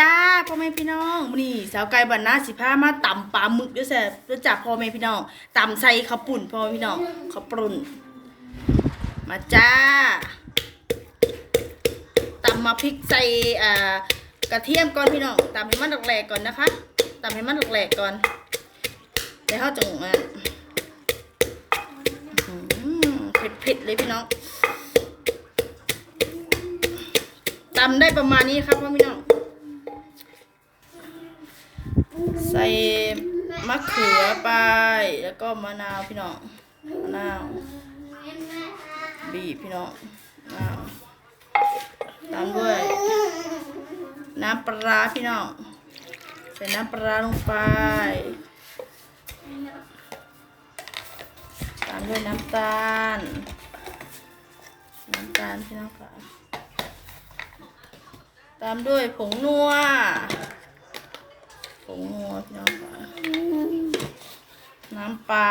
จ้าพ่อแม่พี่น้องมินี่สาวไก่บันนาสิพามาตำปลาหมึกด้วยแซ่บรู้จักพ่อแม่พี่น้องตำใส่ข้าวปุ่นพ่อแม่พี่น้องข้าวปุ่นมาจ้าตำมาพริกใส่อ่ากระเทียมก่อนพี่น้องตำให้มันแหลกๆก่อนนะคะตำให้มันแหลกๆก่อนเดี๋ยวเขาจะอะอื้อหือเผ็ดๆเลยพี่น้องตำได้ประมาณนี้ครับพ่อพี่น้อง ใส่มะเขือไป แล้วก็มะนาวพี่น้อง มะนาว บีบพี่น้องมะนาวตามด้วย น้ำปลาพี่น้อง ใส่น้ำปลาลงไป ตามด้วยน้ำตาล น้ำตาลพี่น้องค่ะ ตามด้วยผงนัว งนัวพี่น้องค่ะน้ำปลา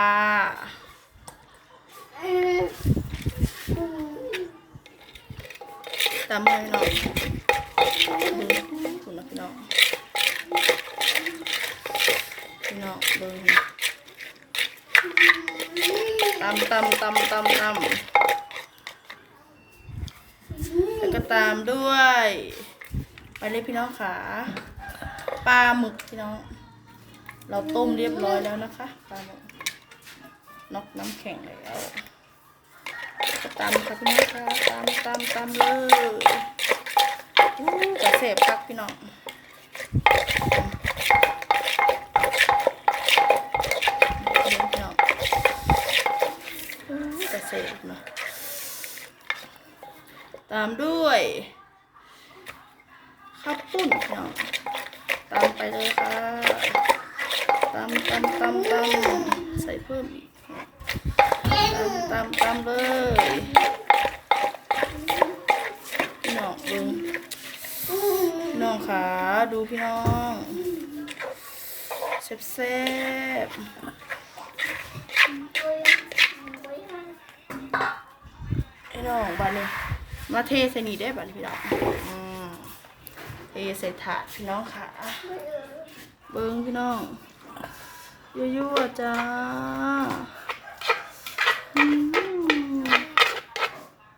ตามด้วยเน้องดูคุณนะพี่น้องพี่น้องเบิ้งตำตำตำตำตำแล้วก็ตามด้วย ไปเลยพี่น้องขา ปลาหมึกพี่น้อง เราต้มเรียบร้อยแล้วนะคะปลาหมึกนอกน้ำแข็งแล้วก็ตำค่ะพี่น้องค่ะตำตำตำเลยอู้กระเสบคักพี่น้องเดี๋ยวพี่น้องอู้กระเสบนาะตามด้วยข้าวปุ้นพี่น้อง ตามไปเลยค่ะตามตามตามตามใส่เพิ่มอีกตามตามตามเลยพี่น้องดูพี่น้องขาดูพี่น้องแซ่บแซ่บพี่น้องบัดนี้มาเทใส่นี่ได้บัดนี้พี่น้อง เทใส่ถาดพี่น้องค่ะ เบิ้งพี่น้องยั่วๆจ้า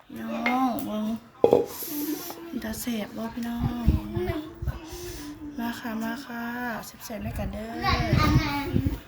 พี่น้องเบิ้งมีตาเสบบ่พี่น้อง มาค่ะ มาค่ะเสบๆด้วยกันเด้อ